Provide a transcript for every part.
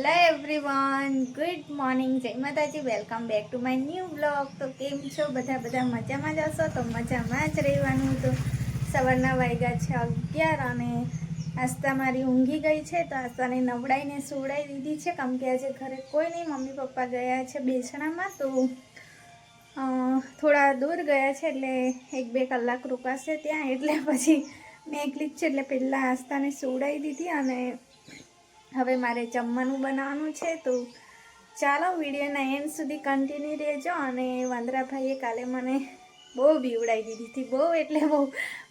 Hello everyone, good morning, જય માતાજી, welcome back to my new blog. તો કેમ છો? બધા બધા મજામાં જ હશો? તો મજામાં જ રહેવાનું તો સવારના વાગ્યા છે અગિયાર અને આસ્તા મારી ઊંઘી ગઈ છે, તો આસ્તાને નવડાઈને સુવડાવી દીધી છે. કેમ કે આજે ઘરે કોઈ નહીં, મમ્મી પપ્પા ગયા છે બેસણામાં, તો થોડા દૂર ગયા છે, એટલે એક બે કલાક રોકાશે ત્યાં. એટલે પછી મેં એકલી જ છે, એટલે પહેલાં આસ્તાને સુવડાવી દીધી અને હવે મારે જમવાનું બનાવવાનું છે, તો ચાલો વિડીયોના એન્ડ સુધી કન્ટિન્યુ રહેજો. અને વાંદરાભાઈએ કાલે મને બહુ બીવડાવી દીધી હતી, બહુ એટલે બહુ,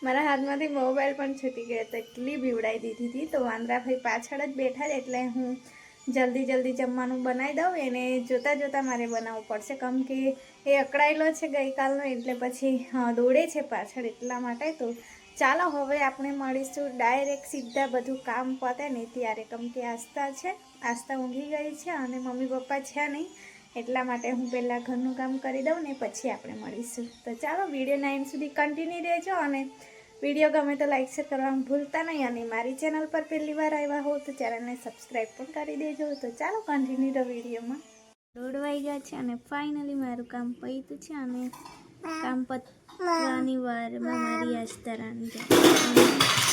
મારા હાથમાંથી મોબાઈલ પણ છૂટી ગયો હતો, એટલી બીવડાવી દીધી હતી. તો વાંદરાભાઈ પાછળ જ બેઠા જ એટલે હું જલ્દી જલ્દી જમવાનું બનાવી દઉં. એને જોતાં જોતાં મારે બનાવવું પડશે. કેમ કે એ અકળાયેલો છે ગઈકાલનો, એટલે પછી દોડે છે પાછળ એટલા માટે. તો ચાલો હવે આપણે મળીશું ડાયરેક્ટ સીધા બધું કામ પતે ને ત્યારે કેમ કે આસ્થા છે, આસ્થા ઊંઘી ગઈ છે અને મમ્મી પપ્પા છે નહીં, એટલા માટે હું પહેલાં ઘરનું કામ કરી દઉં ને પછી આપણે મળીશું. તો ચાલો વીડિયો નાઇન સુધી કન્ટિન્યુ રહેજો અને વીડિયો ગમે તો લાઇક શેર કરવાનું ભૂલતા નહીં અને મારી ચેનલ પર પહેલી વાર આવ્યા હો તો ચેનલને સબસ્ક્રાઈબ પણ કરી દેજો. તો ચાલો કન્ટિન્યુ રહો વિડીયોમાં દોડવાઈ ગયા છે અને ફાઇનલી મારું કામ પૈતું છે અને કામ પતવાની વારમાં મારી આસ્તા રાંધે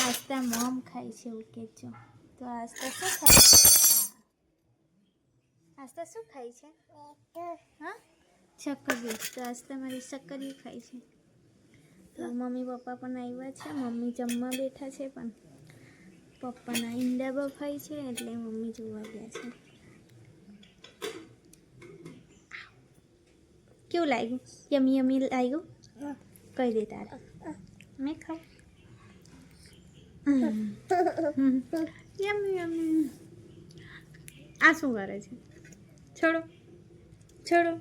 આસ્તા મોમ ખાય છે એવું કહેજો. તો આસ્તા શું ખાય? છે. આસ્તા શું ખાય છે? હા? ચકરી તો આસ્તા મારી ચકરી ખાય છે. તો મમ્મી પપ્પા પણ આવ્યા છે. મમ્મી જમવા બેઠા છે પણ. પપ્પાના ઈંડા બફાય છે એટલે મમ્મી જોવા ગયા છે. કેવું લાગ્યું? યમી યમી લાગ્યું? કહી દે તારે મેં ખાવ યમી યમી આ શું કરે છે? છોડો. છોડો.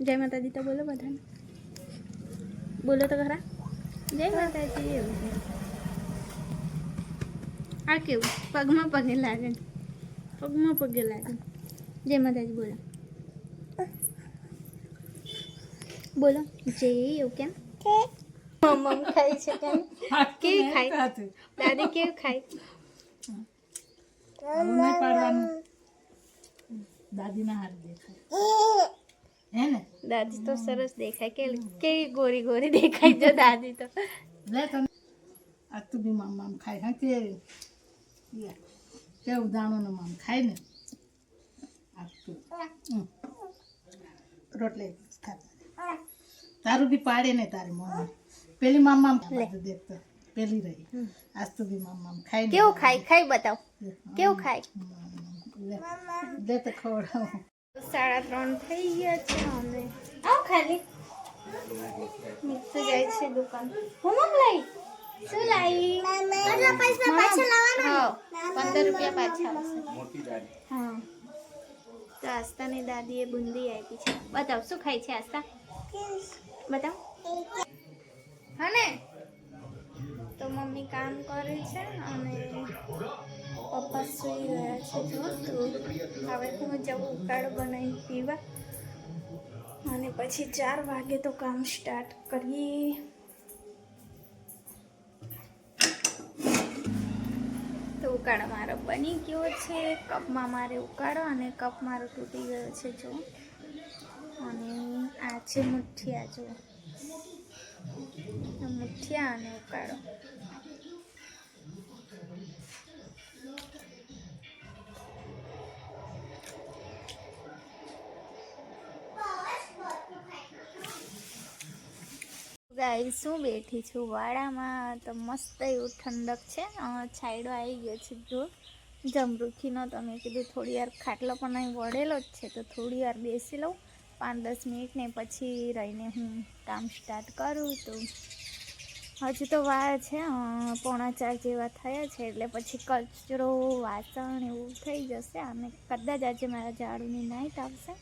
જય માતાજી તો બોલો બધાને. બોલો તો ખરા. જય માતાજી. એવું છે આ કેવું? પગમાં પગે લાગે પગમાં પગે લાગે. જય માતાજી બોલો. બોલો. જય એવું કેમ? મમ્મ ખાય છે કેમ? કેવી ખાય? દાદી કેવી ખાય? દાદીના હાથ દેખાય. હે ને? દાદી તો સરસ દેખાય. કે કેવી ગોરી ગોરી દેખાય છે દાદી તો. લે તો આ તું બી મામ મામ ખાય હા કે? કેવું દાણોનું મામ ખાય ને? રોટલી ખાતા. તારું બી પાડે ને તારી મમ્મી પેલી મામ મામ બધું દેખતો પેલી રહી. આજ તું બી મામ મામ ખાય ને કેવું ખાય? ખાઈ બતાવ. કેવું ખાય? લે લે તો ખવડાવું. સાડા ત્રણ થઈ ગયા છે અમે. આવ ખાલી. મિક્સ જાય છે દુકાન. હું મમ લાઈ? શું લાઈ હા પંદર રૂપિયા પાછા આવશે. હા. તો આસ્તાની દાદીએ બુંદી આપી છે. બતાવ શું ખાય છે આસ્તા બતાવ. હા ને તો મમ્મી કામ કરે છે અને પપ્પા સુઈ ગયા છે જો હવે હું જવું ઉકાળો બનાવી પીવા. અને પછી ચાર વાગે તો કામ સ્ટાર્ટ કરીએ. તો ઉકાળો મારો બની ગયો છે. કપમાં મારે ઉકાળો અને કપ મારો તૂટી ગયો છે જો. અને આ છે મુઠ્ઠિયા જો. મુઠિયા અને ઉકાળો ગાઈ શું બેઠી છું વાડામાં. તો મસ્ત એવું ઠંડક છે છાયડો આવી ગયો છે જો. જમરૂખીનો તમે કીધું થોડી વાર ખાટલો પણ અહીં વળેલો જ છે, તો થોડી વાર બેસી લઉં. પાંચ દસ મિનિટ ને પછી રહીને હું કામ સ્ટાર્ટ કરું તો હજુ તો વાર છે પોણા ચાર જેવા થયા છે, એટલે પછી કચરો, વાસણ એવું થઈ જશે. અને કદાચ આજે મારા ઝાડુની નાઈટ આવશે.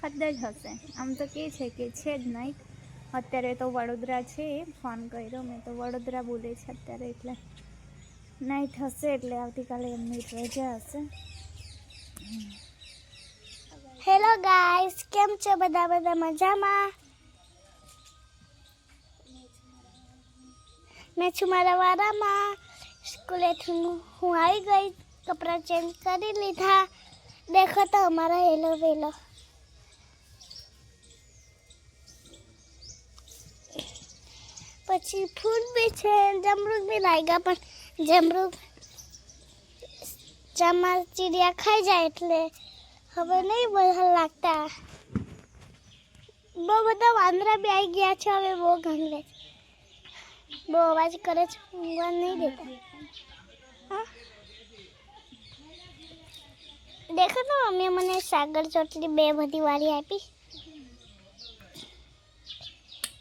કદાચ હશે. આમ તો કે છે કે છે જ નાઈટ અત્યારે તો વડોદરા છે ફોન કર્યો. મેં તો વડોદરા બોલે છે અત્યારે, એટલે નાઈટ હશે, એટલે આવતીકાલે એમની રજા હશે. હેલો ગાઈસ કેમ છો બધા? બધા મજામાં? મેં છું મારા વારામાં. સ્કૂલેથી હું આવી ગઈ. કપડાં ચેન્જ કરી લીધા. દેખો તો અમારા હેલો વેલો. પછી ફૂડ બી છે જમરૂક બી લાગ્યા, પણ જમરૂક ચામાર ચીડિયા ખાઈ જાય એટલે હવે નહીં બધા લાગતા બહુ બધા વાંદરા બી આવી ગયા છે હવે બહુ ગંગલે બહુ અવાજ કરે છે ઊંઘવા નહીં દેતા હા દેખો તો મમ્મીએ મને સાગર ચોટલી બે બધી વાળી આપી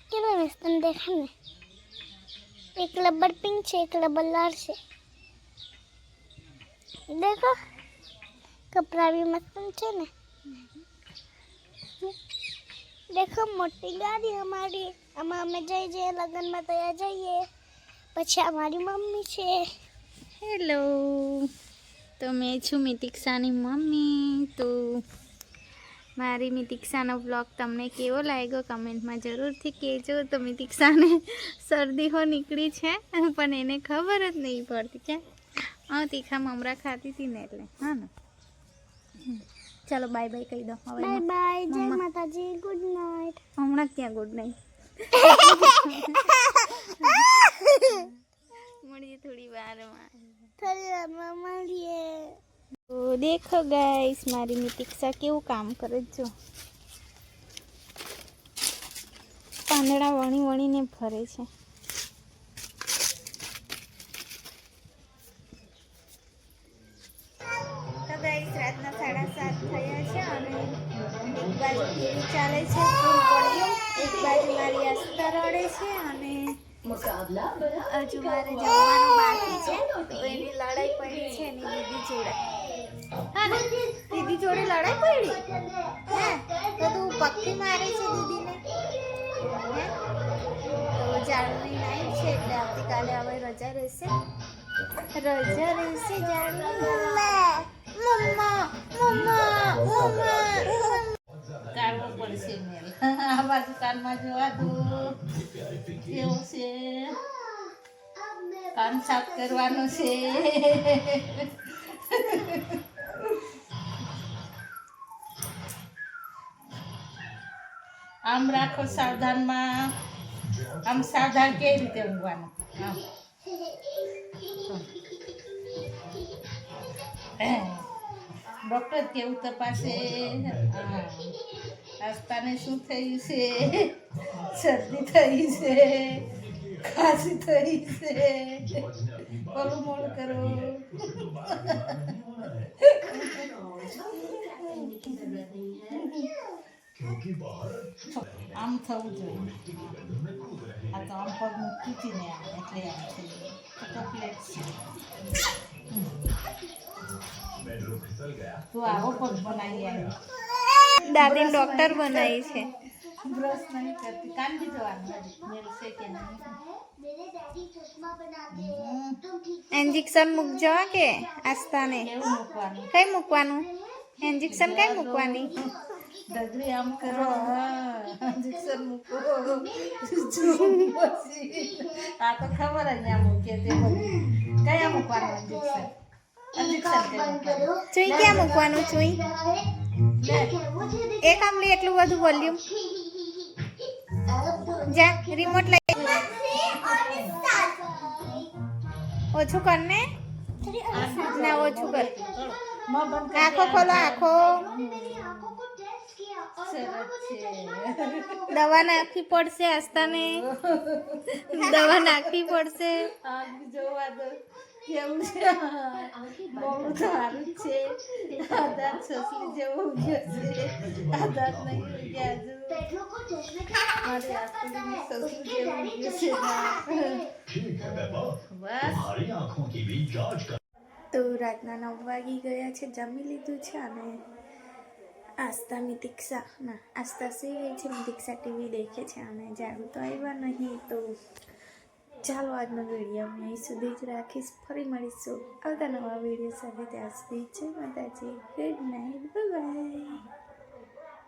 કેવા મસ્ત તને દેખાય ને એક લબ્બર પિંક છે એક લબ્બર લાલ છે દેખો કપડા બી મસ્ત છે ને? દેખો, મોટી ગાડી અમારી. આમાં અમે જઈ જઈએ, લગ્નમાં તૈયાર જઈએ. પછી અમારી મમ્મી છે. હેલો તો મેં છું મિતિક્ષાની મમ્મી. તો મારી મિતિક્ષાનો બ્લોગ તમને કેવો લાગ્યો કમેન્ટમાં જરૂરથી કહેજો. તો મિતિક્ષાને શરદી હો નીકળી છે, પણ એને ખબર જ નહીં પડતી કે, હા, તીખા મમરા ખાતી હતી ને એટલે. હા ને. ચાલો બાય બાય કહી દો. હવે બાય બાય જય માતાજી ગુડ નાઈટ હમણાં ક્યાં ગુડ નાઈટ મળીએ થોડી વારમાં. થોડી વારમાં મળીએ. તો દેખો ગાઈસ મારી મિતિક્ષા કેવું કામ કરે છે જો. પાંદડા વણી વણીને ફરે છે. બાજુ ચાલે છે એક બાજુ મારી અસ્તર રડે છે અને હજુ મારે જમવાનું બાકી છે. એની લડાઈ પડી છે એની દીદી જોડે. હા દીદી જોડે લડાઈ પડી? હે? તો તું પક્કી મારે છે દીદીને? હે? તો જાણવી નાઈ છે એટલે આવતીકાલે હવે રજા રહેશે. રજા રહેશે જાણવી મમ્મા મમ્મા મમ્મા. કાઢવો પડશે મેલ આ બાજુ કાનમાં જોવા દો. કેવું છે? કાન સાફ કરવાનું છે. આમ રાખો સાવધાનમાં. આમ સાવધાન કેવી રીતે ઊંઘવાનું? આમ ડૉક્ટર કેવું તપાસે? હા. આસ્તાને શું થયું છે શરદી થઈ છે ખાંસી થઈ છે ઓલું મોડું કરો આમ થવું જોઈએ આ તો આમ પગ મૂકીને આવે એટલે આમ થઈ ગયું કમ્પ્લેટ છે તું આવો પગ બનાવી આવી દાદી ડોક્ટર બનાવી છે. બ્રશ નહીં કરતી. બી જવાનું ઇન્જેક્શન મૂકજો કે આસ્થાને. કઈ મૂકવાનું? ઇન્જેક્શન કઈ મૂકવાની? ડગરી આમ કરો. ઇન્જેક્શન મૂકો. આ તો ખબર જ ના મૂકે તે કયા મૂકવાનું ઇન્જેક્શન ક્યાં કયા મૂકવાનું? ચુઈ? એક આમલી એટલું બધું વોલ્યુમ. જા રિમોટ લઈ. ઓછું કર ને. ના, ઓછું કર. આંખો ખોલો, આંખો. દવા નાખવી પડશે આસ્તાને દવા નાખવી પડશે. જોવા દો. કેવું બહુ સારું છે. આ દાંત સસલી છે. તો રાતના નવ વાગી ગયા છે. જમી લીધું છે અને આસ્થા મિતિક્ષા ના, આસ્થા સુઈ ગઈ છે. મિતિક્ષા ટીવી દેખે છે અને જાડું તો આવ્યા નહીં તો ચાલો આજનો વીડિયો હું અહીં સુધી જ રાખીશ. ફરી મળીશું આવતા નવા વીડિયો સાથે. ત્યાં સુધી છે માતાજી. Good night bye